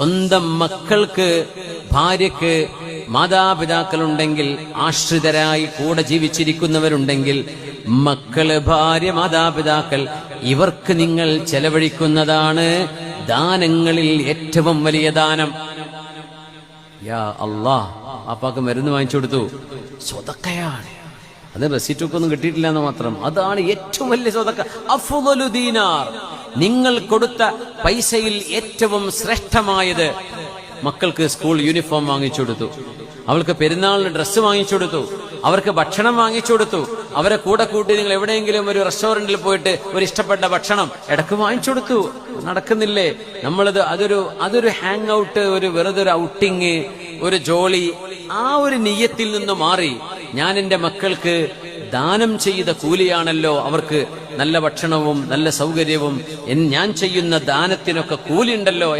സ്വന്തം മക്കൾക്ക് ഭാര്യക്ക് മാതാപിതാക്കളുണ്ടെങ്കിൽ ആശ്രിതരായി കൂടെ ജീവിച്ചിരിക്കുന്നവരുണ്ടെങ്കിൽ മക്കൾ ഭാര്യ മാതാപിതാക്കൾ ഇവർക്ക് നിങ്ങൾ ചെലവഴിക്കുന്നതാണ് ദാനങ്ങളിൽ ഏറ്റവും വലിയ ദാനം. യാ അല്ലാ അപ്പാക്ക് മരുന്ന് വാങ്ങിച്ചു കൊടുത്തു. സ്വതക്കയാണ്. അത് റെസിറ്റ് ഒക്കെ ഒന്നും കിട്ടിയിട്ടില്ല എന്ന് മാത്രം. അതാണ് ഏറ്റവും വലിയ സ്വതക്ക അഫുദീനാർ നിങ്ങൾ കൊടുത്ത പൈസയിൽ ഏറ്റവും ശ്രേഷ്ഠമായത് മക്കൾക്ക് സ്കൂൾ യൂണിഫോം വാങ്ങിച്ചു കൊടുത്തു. അവൾക്ക് പെരുന്നാളിന് ഡ്രസ്സ് വാങ്ങിച്ചു കൊടുത്തു. അവർക്ക് ഭക്ഷണം വാങ്ങിച്ചു കൊടുത്തു. അവരെ കൂടെ കൂട്ടി നിങ്ങൾ എവിടെയെങ്കിലും ഒരു റെസ്റ്റോറന്റിൽ പോയിട്ട് ഒരു ഇഷ്ടപ്പെട്ട ഭക്ഷണം ഇടയ്ക്ക് വാങ്ങിച്ചു കൊടുത്തു. നടക്കുന്നില്ലേ? നമ്മളത് അതൊരു അതൊരു ഹാങ് ഔട്ട് ഒരു വെറുതെ ഒരു ഔട്ടിങ് ഒരു ജോളി ആ ഒരു നീയത്തിൽ നിന്ന് മാറി ഞാൻ എന്റെ മക്കൾക്ക് ദാനം ചെയ്ത കൂലിയാണല്ലോ അവർക്ക് നല്ല ഭക്ഷണവും നല്ല സൗകര്യവും ഞാൻ ചെയ്യുന്ന ദാനത്തിനൊക്കെ കൂലിയുണ്ടല്ലോ